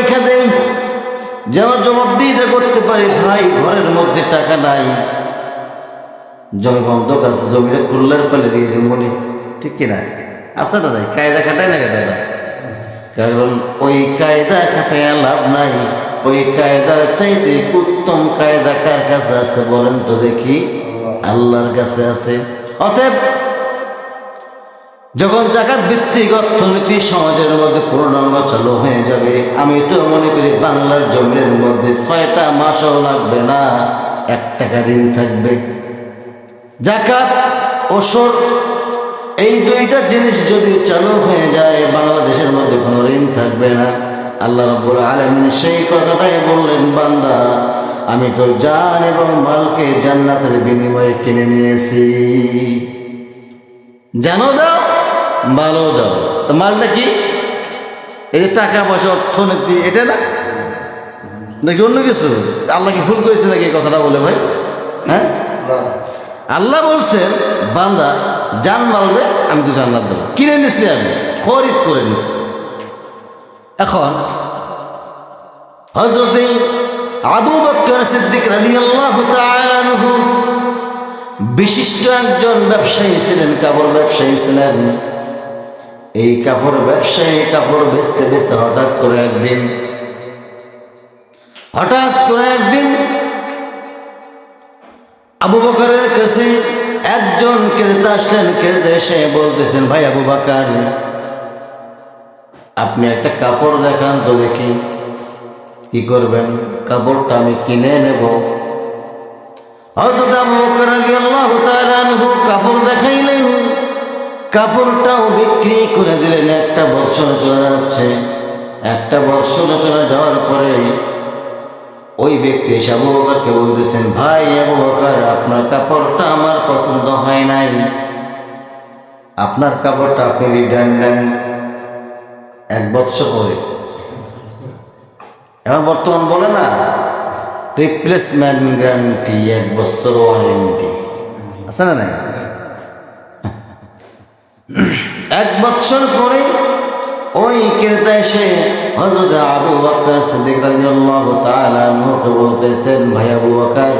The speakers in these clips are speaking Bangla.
রাইখা দেই। যেন জবাবদিহিতা করতে পারি ভাই ঘরের মধ্যে টাকা নাই। জমি বন্ধক আছে জমিটা খুললার পালে দিয়ে দিন বলি ঠিক কিনা? আছে না যাই কায়দা খাটায় না কাটায় না? কারণ ওই কায়দা খাটায় লাভ নাই। ওই কায়দা চাইতে উত্তম কায়দা কার কাছে আছে বলেন তো দেখি? আল্লাহর কাছে আছে। অতএব যখন জাকাত ভিত্তিক অর্থনীতি সমাজের মধ্যে পূর্ণাঙ্গ চালু হয়ে যাবে, আমি তো মনে করি বাংলার জমিনের মধ্যে ছয়টা মাসও লাগবে না, এক টাকা ঋণ থাকবে। জাকাত ওসর এই দুইটা জিনিস যদি চালু হয়ে যায়, বাংলাদেশের মধ্যে কোনো ঋণ থাকবে না। আল্লাহ রব্বুল আলমিন সেই কথাটাই বললেন, বান্দা, আমি তো জান এবং মালকে জান্নাতের বিনিময়ে কিনে নিয়েছি। জানো দাও মালও দাও। মালটা কি? এই যে টাকা পয়সা অর্থনীতি এটা না? নাকি অন্য কিছু? আল্লাহ কি ভুল করেছে নাকি এই কথাটা বলে ভাই? হ্যাঁ? আল্লাহ বলছেন বান্দা জান মাল দে আমি তো জান্নাত দেবো। কিনে নিছি আমি খরিদ করে নিছি। এখন হজরতে আবু বক্কর সিদ্দিক রাদিয়াল্লাহু তাআলা আনহু বিশিষ্ট একজন ব্যবসায়ী ছিলেন কাপড় ব্যবসায়ী ছিলেন। এই কাপড় ব্যবসায়ী কাপড় বেচতে বেচতে হঠাৎ করে একদিন, হঠাৎ করে একদিন আবু বকরের কাছে একজন ক্রেতা আসলেন। ক্রেতা এসে বলতেছেন, ভাই আবু বাকার, আপনি একটা কাপড় দেখান তো দেখি, কি করবেন? কাপড়টা আমি কিনে নেব। হযরত কাপড়টাও বিক্রি করে দিলেন। একটা বছর চলে যাচ্ছে। একটা বছর চলে যাওয়ার পরে ওই ব্যক্তি এসে আবু বকরকে বলতেছেন, ভাই আবু বকর, আপনার কাপড়টা আমার পছন্দ হয় নাই। আপনার কাপড়টা আপনি রিটার্ন নেন এক বৎসর পরে। এখন বর্তমান বলে না রিপ্লেসমেন্ট গ্যারান্টি এক বছর ওয়ারেন্টি আছে না নাই? এক বছর পরে ওই ক্রেতা এসে হজরত আবু বকর সিদ্দিক তাআলা বলতেছেন, ভাই আবু বকর,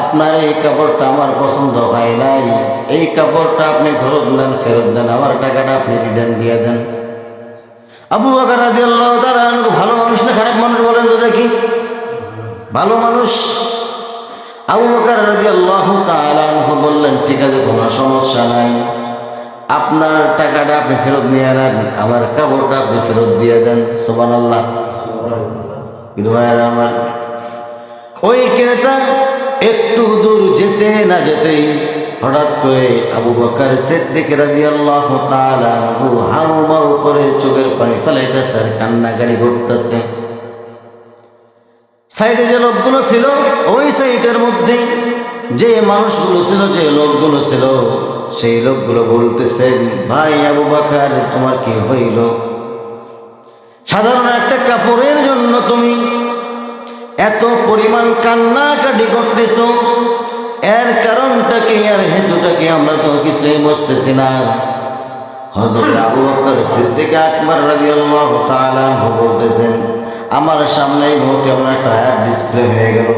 আপনার এই কাপড়টা আমার পছন্দ হয় নাই। এই কাপড়টা আপনি ফেরত দেন ফেরত দেন। আমার টাকাটা আপনি রিটার্ন দিয়ে দেন। আবু বকর রাদিয়াল্লাহু তাআলা আনহু ভালো মানুষ না খারাপ মানুষ বলেন তো দেখি। ভালো মানুষ। আবু বকর রাদিয়াল্লাহু তাআলা আনহু বললেন, ঠিক আছে, কোনো সমস্যা নাই। আপনার টাকাটা আপনি ফেরত নিয়ে নেন, আমার কাপড়টা আপনি ফেরত দিয়ে দেন সোবান আল্লাহ আমার, ওই ক্রেতা একটু দূর যেতে না যেতেই হঠাৎ করে আবু বকর সিদ্দিক তাআলা আনহু হাউ মাউ করে চোখের পানি ফেলাইতেছে আর কান্নাকারি করতেছে। সাইডে যে লোকগুলো ছিল, ওই সাইডের মধ্যেই যে মানুষগুলো ছিল, যে লোকগুলো ছিল সেই লোকগুলো বলতেছেন ভাই আবু বাকার, তোমার কি হইল? সাধারণ একটা কাপড়ের জন্য তুমি এত পরিমাণ কান্নাকাটি করতেছ। এর কারণটা কি আর হেতুটাকে আমরা তো কিছুই বুঝতেছি না। হজরত আবু বকর সিদ্দিক আকবর রাদিয়াল্লাহু তাআলা বলতেছেন, আমার সামনেই মুহূর্তে এমন একটা ডিসপ্লে হয়ে গেল।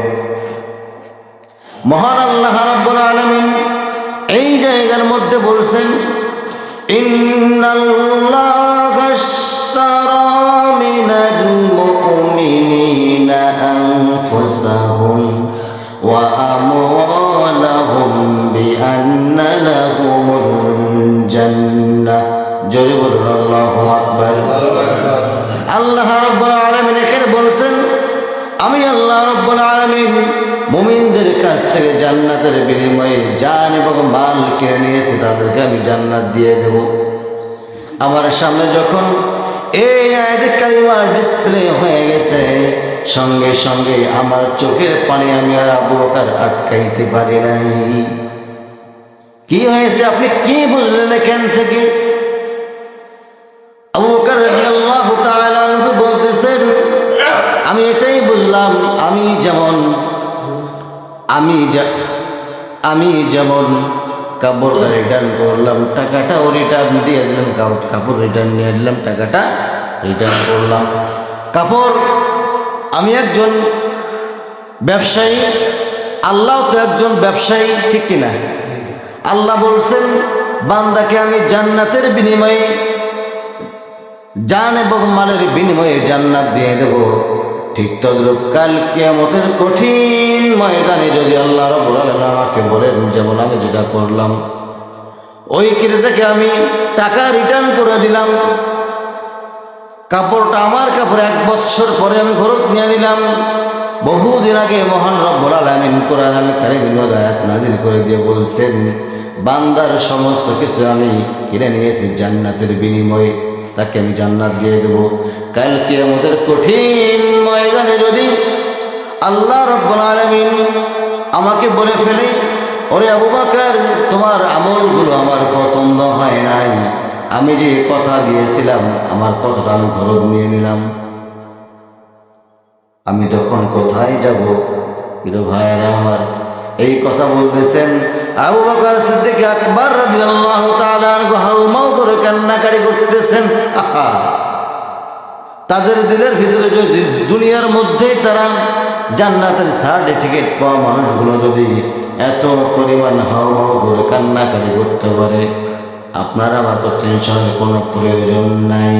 মহান আল্লাহ রাব্বুল আলামিন জান্নাহ জোরে বলুন, আল্লাহু আকবার। আল্লাহ রব্বুল আলামিন এখানে বলছেন, আমি আল্লাহ রব্বুল আলামিন মুমিনদের কাছ থেকে জান্নাতের বিনিময়ে জান এবং মাল কিনে নিয়েছে, তাদেরকে আমি জান্নাত দিয়ে দেব। আমার সামনে যখন ডিসপ্লে হয়ে গেছে, সঙ্গে সঙ্গে আমার চোখের পানি আমি আর আটকাইতে পারি নাই। কি হয়েছে আপনি কি বুঝলেন এখান থেকে? বলতেছেন, আমি এটাই বুঝলাম, আমি যেমন আমি যা- আমি যেমন কাপড়টা রিটার্ন করলাম টাকাটাও রিটার্ন দিয়ে দিলাম, কাপ- কাপড় রিটার্ন নিয়ে দিলাম, টাকাটা রিটার্ন করলাম। কাপড়, আমি একজন ব্যবসায়ী, আল্লাহ তো একজন ব্যবসায়ী, ঠিক কিনা? আল্লাহ বলছেন, বান্দাকে আমি জান্নাতের বিনিময়ে, জান এবং মালের বিনিময়ে জান্নাত দিয়ে দেব। ঠিক তদ্রূপ কাল কিয়ামতের কঠিন ময়দানে যদি আল্লাহ রব্বুল আমাকে বলেন, যেমন আমি যেটা করলাম, ওই কিনে থেকে আমি টাকা রিটার্ন করে দিলাম। কাপড়টা আমার কাপড় এক বৎসর পরে আমি ঘরত নিয়ে নিলাম। বহুদিন আগে মহান রব্বুল আলামিন কোরআন আল মধ্যে আয়াত নাজিল করে দিয়ে বলছেন, বান্দার সমস্ত কিছু আমি কিনে নিয়েছি জান্নাতের বিনিময়ে, তাকে আমি জান্নাত দিয়ে দেব। কালকে আমাদের কঠিন ময়দানে যদি আল্লাহ রব্বুল আলামিন আমাকে বলে ফেলে, ওরে আবু বাকার, তোমার আমলগুলো আমার পছন্দ হয় নাই। আমি যে কথা দিয়েছিলাম, আমার কথাটা আমি ঘরত নিয়ে নিলাম। আমি তখন কোথায় যাব? প্রিয় ভাইয়েরা আমার, এই কথা বলতেছেন আবু বকর সিদ্দিক আকবর রাদিয়াল্লাহু তাআলা হাউমাউ করে কান্নাকারি করতেছেন। আহা! তাদের দিলের ভিতরে যদি দুনিয়ার মধ্যেই তারা জান্নাতের সার্টিফিকেট পাওয়া মানুষগুলো যদি এত পরিমাণ হাওয়া করে কান্নাকারি করতে পারে, আপনারা আমার তো টেনশনের কোনো প্রয়োজন নাই।